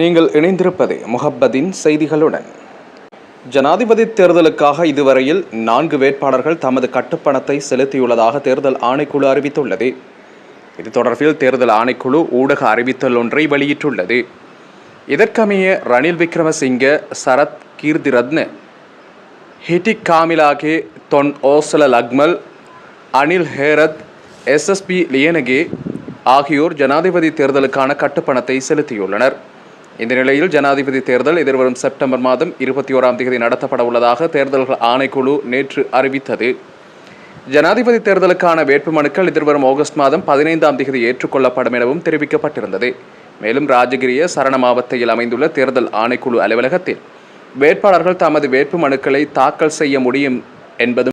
நீங்கள் இணைந்திருப்பது முகப்பதின் செய்திகளுடன். ஜனாதிபதி தேர்தலுக்காக இதுவரையில் நான்கு வேட்பாளர்கள் தமது கட்டுப்பணத்தை செலுத்தியுள்ளதாக தேர்தல் ஆணைக்குழு அறிவித்துள்ளது. இது தொடர்பில் தேர்தல் ஆணைக்குழு ஊடக அறிவித்தல் ஒன்றை வெளியிட்டுள்ளது. இதற்கமைய ரணில் விக்ரமசிங்க சரத் கீர்த்திரத்ன ஹிட்டிக் காமிலாகே தொன் ஓசல லக்மல் அனில் ஹேரத் எஸ்எஸ்பி லியனகே ஆகியோர் ஜனாதிபதி தேர்தலுக்கான கட்டுப்பணத்தை செலுத்தியுள்ளனர். இந்த நிலையில் ஜனாதிபதி தேர்தல் எதிர்வரும் செப்டம்பர் மாதம் இருபத்தி ஓராம் தேதி நடத்தப்பட உள்ளதாக தேர்தல்கள் ஆணைக்குழு நேற்று அறிவித்தது. ஜனாதிபதி தேர்தலுக்கான வேட்புமனுக்கள் எதிர்வரும் ஆகஸ்ட் மாதம் பதினைந்தாம் தேதி ஏற்றுக்கொள்ளப்படும் எனவும் தெரிவிக்கப்பட்டிருந்தது. மேலும் ராஜகிரிய சரண மாவட்டத்தில் அமைந்துள்ள தேர்தல் ஆணைக்குழு அலுவலகத்தில் வேட்பாளர்கள் தமது வேட்புமனுக்களை தாக்கல் செய்ய முடியும் என்பதும்